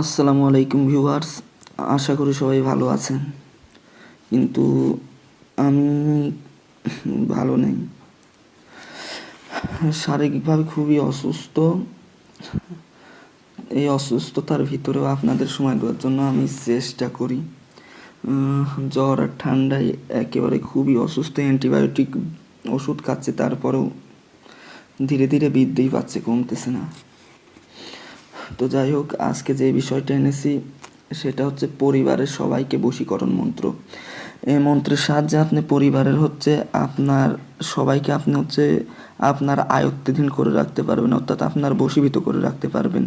আসসালামু আলাইকুম ভিউয়ার্স, আশা করি সবাই ভালো আছেন। কিন্তু আমি ভালো নেই। শারীরিকভাবে খুবই অসুস্থ। এই অসুস্থতার ভিতরেও আপনাদের সময় দেওয়ার জন্য আমি চেষ্টা করি। জ্বর আর ঠান্ডায় একেবারে খুবই অসুস্থ। অ্যান্টিবায়োটিক ওষুধ খাচ্ছে, তারপরেও ধীরে ধীরে বৃদ্ধিই পাচ্ছে, কমতেছে না। তো যাই হোক, আজকে যে বিষয়টা এনেছি, সেটা হচ্ছে পরিবারের সবাইকে বশীকরণ মন্ত্র। এই মন্ত্রের সাহায্যে আপনি পরিবারের হচ্ছে আপনার সবাইকে আপনি হচ্ছে আপনার আয়ত্তাধীন করে রাখতে পারবেন, অর্থাৎ আপনার বশীভূত করে রাখতে পারবেন।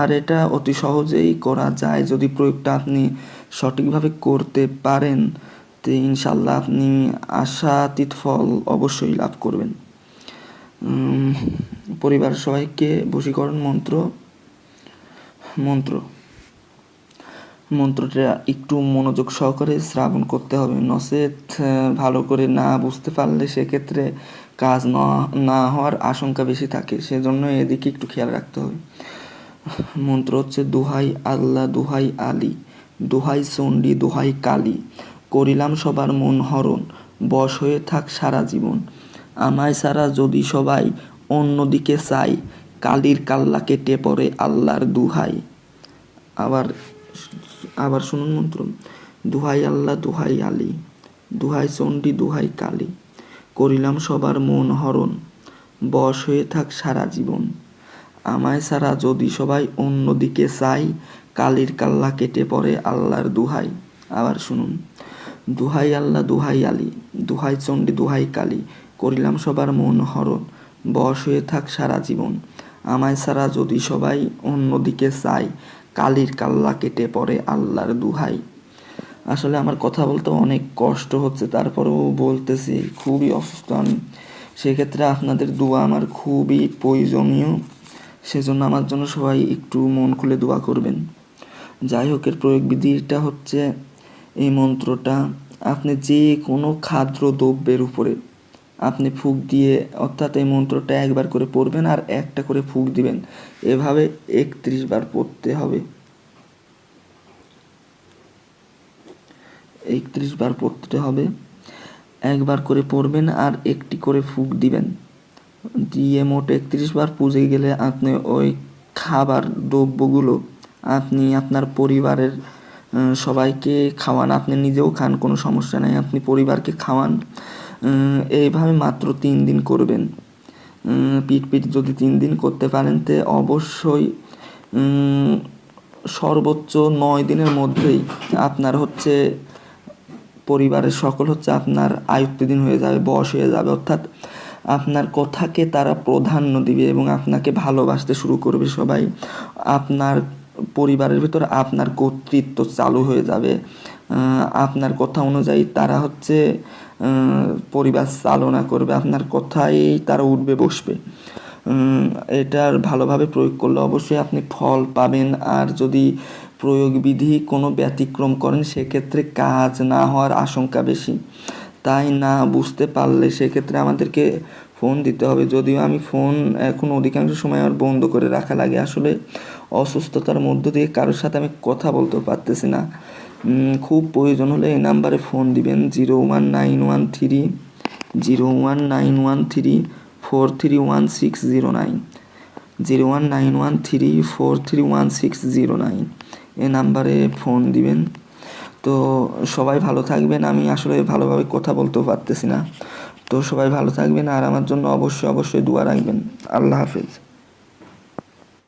আর এটা অতি সহজেই করা যায় যদি প্রয়োগটা আপনি সঠিকভাবে করতে পারেন, তো ইনশাল্লাহ আপনি আশাতীত ফল অবশ্যই লাভ করবেন। পরিবার সবাইকে বশীকরণ মন্ত্র মন্ত্র, মন্ত্রটা একটু মনোযোগ সহকারে শ্রাবণ করতে হবে। নচেত ভালো করে না বুঝতে পারলে সেক্ষেত্রে কাজ না না হওয়ার আশঙ্কা বেশি থাকে। সেজন্য এদিকে একটু খেয়াল রাখতে হবে। মন্ত্র হচ্ছে দুহাই আল্লাহ দুহাই আলী, দুহাই চণ্ডী, দুহাই কালী। করিলাম সবার মন হরণ, বশ হয়ে থাক সারা জীবন। আমায় ছাড়া যদি সবাই অন্যদিকে চাই কালির কাল্লা কেটে পড়ে আল্লাহর দুহাই। আবার আবার শুনুন মন্ত্র, দুহাই আল্লাহ, দুহাই আলী, দুহাই চণ্ডী, দুহাই কালী। করিলাম সবার মন হরণ, বশ হয়ে থাক সারা জীবন। আমায় ছাড়া যদি সবাই অন্যদিকে চাই কালির কাল্লা কেটে পড়ে আল্লাহর দুহাই। আবার শুনুন, দুহাই আল্লাহ, দুহাই আলী, দুহাই চণ্ডী, দুহাই কালী করিলাম সবার মন হরণ। বশ হয়ে থাক সারা জীবন। আমায় ছাড়া যদি সবাই অন্যদিকে চাই কালির কাল্লা কেটে পড়ে আল্লাহর দুহাই। আসলে আমার কথা বলতে অনেক কষ্ট হচ্ছে, তারপরেও বলতেছি, খুবই অসুস্থ আমি। সেক্ষেত্রে আপনাদের দোয়া আমার খুবই প্রয়োজনীয়। সেজন্য আমার জন্য সবাই একটু মন খুলে দোয়া করবেন। যাই হোক, এর প্রয়োগ বিধিটা হচ্ছে এই মন্ত্রটা, আপনি যে কোনো খাদ্য দ্রব্যের উপরে আপনি ফুক দিয়ে, অর্থাৎ এই মন্ত্রটা একবার করে পড়বেন আর একটা করে ফুক দিবেন। এভাবে একত্রিশ বার পড়তে হবে। একত্রিশ বার পড়তে হবে। একবার করে পড়বেন আর একটি করে ফুক দিবেন। দিয়ে মোট একত্রিশ বার পুজে গেলে আপনি ওই খাবার দ্রব্যগুলো আপনি আপনার পরিবারের সবাইকে খাওয়ান। আপনি নিজেও খান, কোনো সমস্যা নেই। আপনি পরিবারকে খাওয়ান। এইভাবে মাত্র তিন দিন করবেন। পিট পিট যদি তিন দিন করতে পারেন, তে অবশ্যই সর্বোচ্চ নয় দিনের মধ্যেই আপনার হচ্ছে, পরিবারের সকল হচ্ছে আপনার আয়ত্তাধীন হয়ে যাবে, বশ হয়ে যাবে। অর্থাৎ আপনার কথাকে তারা প্রাধান্য দিবে এবং আপনাকে ভালোবাসতে শুরু করবে সবাই। আপনার পরিবারের ভিতর আপনার কর্তৃত্ব চালু হয়ে যাবে। আপনার কথা অনুযায়ী তারা হচ্ছে পরিবার চালনা করবে, আপনার কথাই তারা উঠবে, বসবে। এটার ভালোভাবে প্রয়োগ করলে অবশ্যই আপনি ফল পাবেন। আর যদি প্রয়োগ বিধি কোনো ব্যতিক্রম করেন, সেক্ষেত্রে কাজ না হওয়ার আশঙ্কা বেশি। তাই না বুঝতে পারলে সেক্ষেত্রে আমাদেরকে ফোন দিতে হবে। যদিও আমি ফোন এখন অধিকাংশ সময় আমার বন্ধ করে রাখা লাগে। আসলে অসুস্থতার মধ্য দিয়ে কারোর সাথে আমি কথা বলতে পারতেছি না। খুব প্রয়োজন হলে এই নাম্বারে ফোন দিবেন zero one nine one three, zero one nine one three, four three one six zero nine. Zero one nine one three, four three one six zero nine. এ নাম্বারে ফোন দিবেন। তো সবাই ভালো থাকবেন। আমি আসলে ভালোভাবে কথা বলতেও পারতেছি না। তো সবাই ভালো থাকবেন আর আমার জন্য অবশ্যই অবশ্যই দোয়া রাখবেন। আল্লাহ হাফেজ।